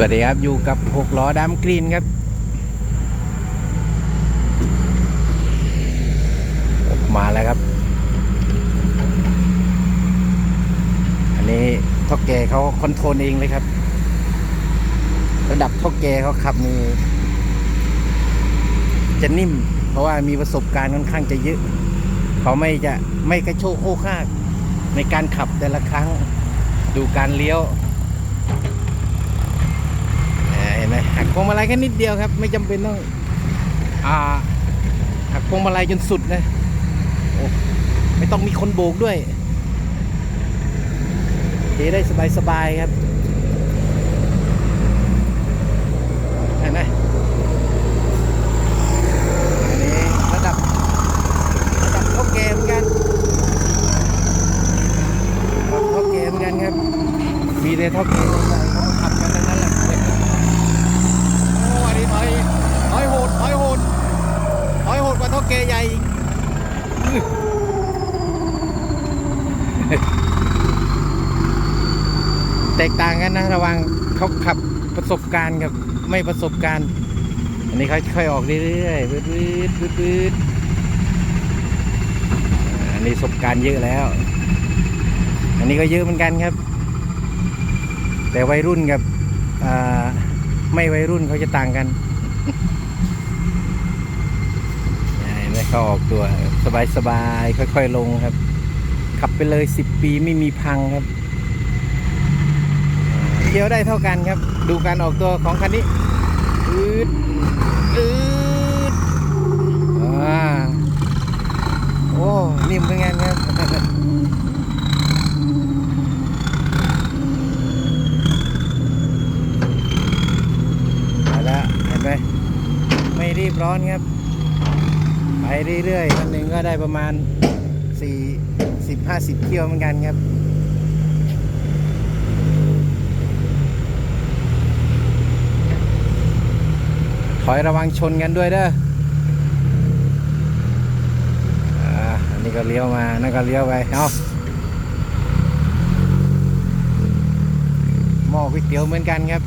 วัสดีครับ อยู่กับหกล้อดำกรีนครับ มาแล้วครับ อันนี้ท่อแกเขาคอนโทรลเองเลยครับ ระดับท่อแกเขาขับนี่จะนิ่ม เพราะว่ามีประสบการณ์ค่อนข้างจะเยอะ เขาไม่จะไม่กระโชกโคกคาในการขับแต่ละครั้ง ดูการเลี้ยว อ่าเหักพวงมาลัยแค่นิดเดียวครับ ไม่จำเป็นต้องอ่าหักพวงมาลัยจนสุดนะโอ้ไม่ต้องมีคนโบกด้วยเทได้สบายๆครับเห็นไหมอันนี้ระดับระดับเท่าแกเหมือนกันระดับเท่าแกเหมือนกันครับมีแต่เท่าแกใหญ่ๆเขาขับกันทั้งนั้นแหละ โอ้อันนี้ถอยถอยโหดถอยโหดถอยโหดกว่าเท่าแกใหญ่อีกอื้อ แตกต่างกันนะระวังเขาขับประสบการณ์กับไม่ประสบการณ์ อันนี้ค่อยๆออกเรื่อยๆบืดบืดบืดบืดอันนี้ประสบการณ์เยอะแล้ว อันนี้ก็เยอะเหมือนกันครับ แต่วัยรุ่นกับไม่วัยรุ่นเขาจะต่างกันเห็นไหมเขาออกตัวสบายๆค่อย ๆ ลงครับ ขับไปเลยสิบปีไม่มีพังครับ เที่ยวได้เท่ากันครับ ดูการออกตัวของคันนี้อืดอืดอ่าโอ้นิ่มเป็นไงครับไปแล้วเห็นไหมไม่รีบร้อนครับ ไปเรื่อยๆวันหนึ่งก็ได้ประมาณ4 0 50 เที่ยวเหมือนกันครับ ถอยระวังชนกันด้วยเด้ออ่าอันนี้ก็เลี้ยวมานั่นก็เลี้ยวไปเอาหม้อก๋วยเตี๋ยวเหมือนกันครับ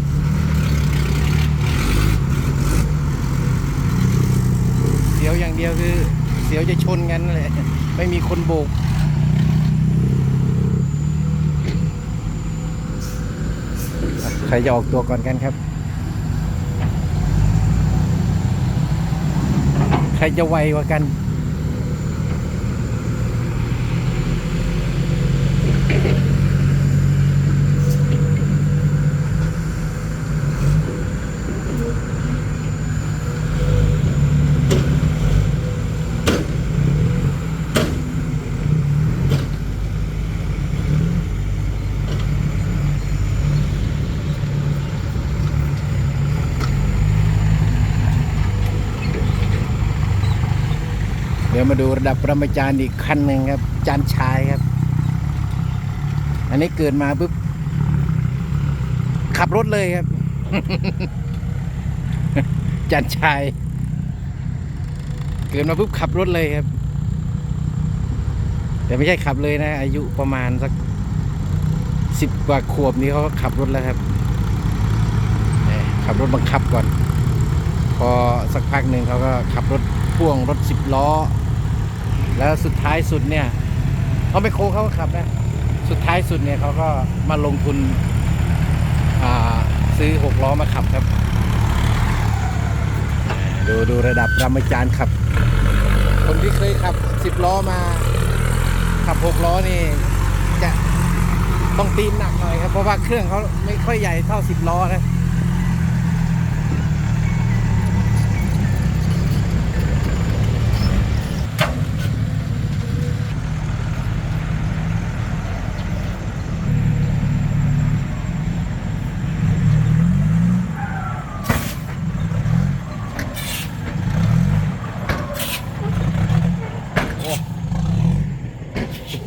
เสียวอย่างเดียวคือเสียวจะชนกันนั่นแหละไม่มีคนโบกใครจะออกตัวก่อนกันครับ ครจะไวกว่ากัน ยวมาดูระดับปรมาจารย์อีกคันหนึ่งครับ จานชายครับ อันนี้เกิดมาปุ๊บขับรถเลยครับ จานชาย เกิดมาปุ๊บขับรถเลยครับ แต่ไม่ใช่ขับเลยนะ อายุประมาณสักสิบกว่าขวบนี้เขาขับรถแล้วครับขับรถบังคับก่อน พอสักพักหนึ่งเขาก็ขับรถพ่วงรถสิบล้อ แล้วสุดท้ายสุดเนี่ยเขาไม่โค้เขาก็ขับนะสุดท้ายสุดเนี่ยเขาก็มาลงทุนซื้อหกล้อมาขับครับ ดูดูระดับรามจารย์ขับ คนที่เคยขับสิบล้อมา ขับหกล้อนี่จะต้องตีนหนักหน่อยครับ เพราะว่าเครื่องเขาไม่ค่อยใหญ่เท่าสิบล้อนะ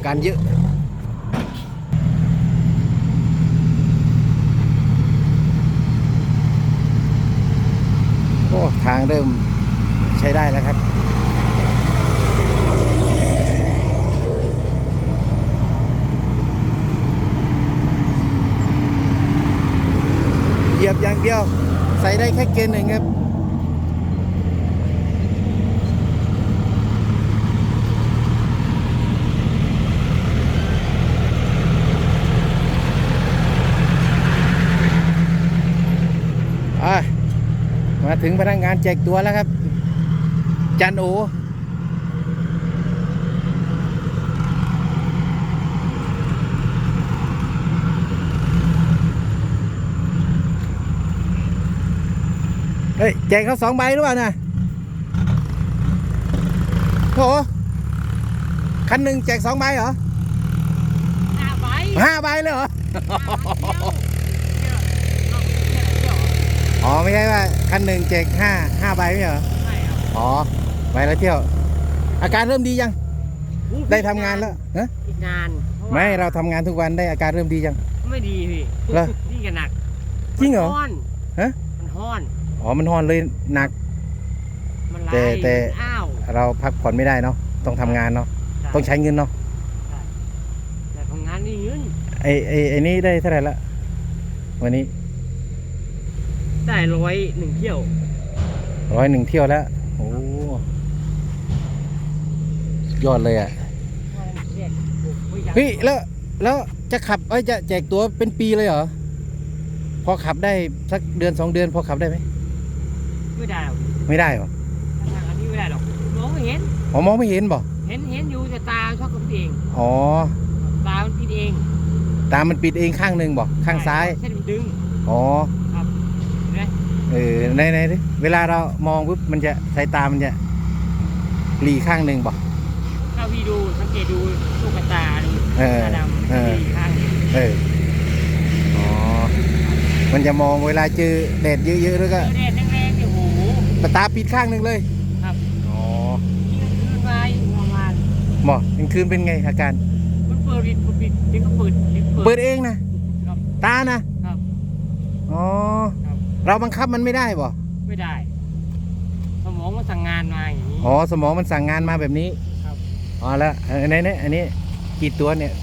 การเยอะโอ้ทางเริ่มใช้ได้แล้วครับเหยียบอย่างเดียว ใส่ได้แค่เกียร์หนึ่งครับ อะมา ถึงพนักงานแจกตัวแล้วครับ จันโอเฮ้ยแจกเขาสองใบหรือเปล่านะโหคันหนึ่งแจกสองใบเหรอห้าใบห้าใบเลยเหรอ อ๋อ ไม่ใช่ว่า คันหนึ่งแจกห้าห้าใบไม่ใช่เหรอใช่ครับอ๋อใบละเที่ยว อาการเริ่มดียังอู้ได้ทำงานแล้วฮะอีกนานพะว่ไม่เราทำงานทุกวันได้อาการเริ่มดียัง ไม่ดีพี่เหรอนี่ก็หนักจริงเหรอมันฮ้อนฮะมันฮ้อนอ๋อมันฮอนเลยหนัก มันไหลแต่แต่ มันอ้าวเราพักผ่อนไม่ได้เนาะต้องทำงานเนาะต้องใช้เงินเนาะแต่ทำงานนี่เงินไอ้ไอ้ไอ้นี่ได้เท่าไหร่ละวันนี้ ได้ร้อยหนึ่งเที่ยว ร้อยหนึ่งเที่ยวแล้ว โอ้สุดยอดเลยอะเฮ้ยแล้วแล้วจะขับเอ้ยจะแจกตัวเป็นปีเลยเหรอ พอขับได้สักเดือนสองเดือนพอขับได้ไหมไม่ได้หรอกไม่ได้เหรอทางอันนี้ไม่ได้หรอกมองไม่เห็นอ๋อมองไม่เห็นบ่เห็นเห็นอยู่แต่ตาชอบกับเองอ๋อตามันปิดเอง ตามันปิดเองข้างหนึ่งบ่ข้างซ้ายเส้นมันดึงอ๋อครับเห็น ไหมเออในในดิเวลาเรามองปุ๊บมันจะสายตามันจะหลีข้างหนึ่งบ่ถ้าพี่ดูสังเกตดูลูกตาดูเออตาดำเออมันจะมีข้างเดียวเอออ๋อมันจะมองเวลาเจอแดดเยอะๆแล้วเจก็อแดดแรงๆเนี่ยโอ้โหตาปิดข้างหนึ่งเลย ครับอ๋อนี่ก็คืนมาประมาณบ่กลางคืนเป็นไงอาการมันเปิดปิดเปิดปิดเดี๋ยวก็เปิดเดี๋ยวก็เปิดเองนะครับตานะครับอ๋อครับ เราบังคับมันไม่ได้บ่ไม่ได้ สมองมันสั่งงานมาอย่างนี้ อ๋อสมองมันสั่งงานมาแบบนี้ครับ อ๋อแล้วอันนี้เนี่ยอันนี้กี่ตัวเนี่ย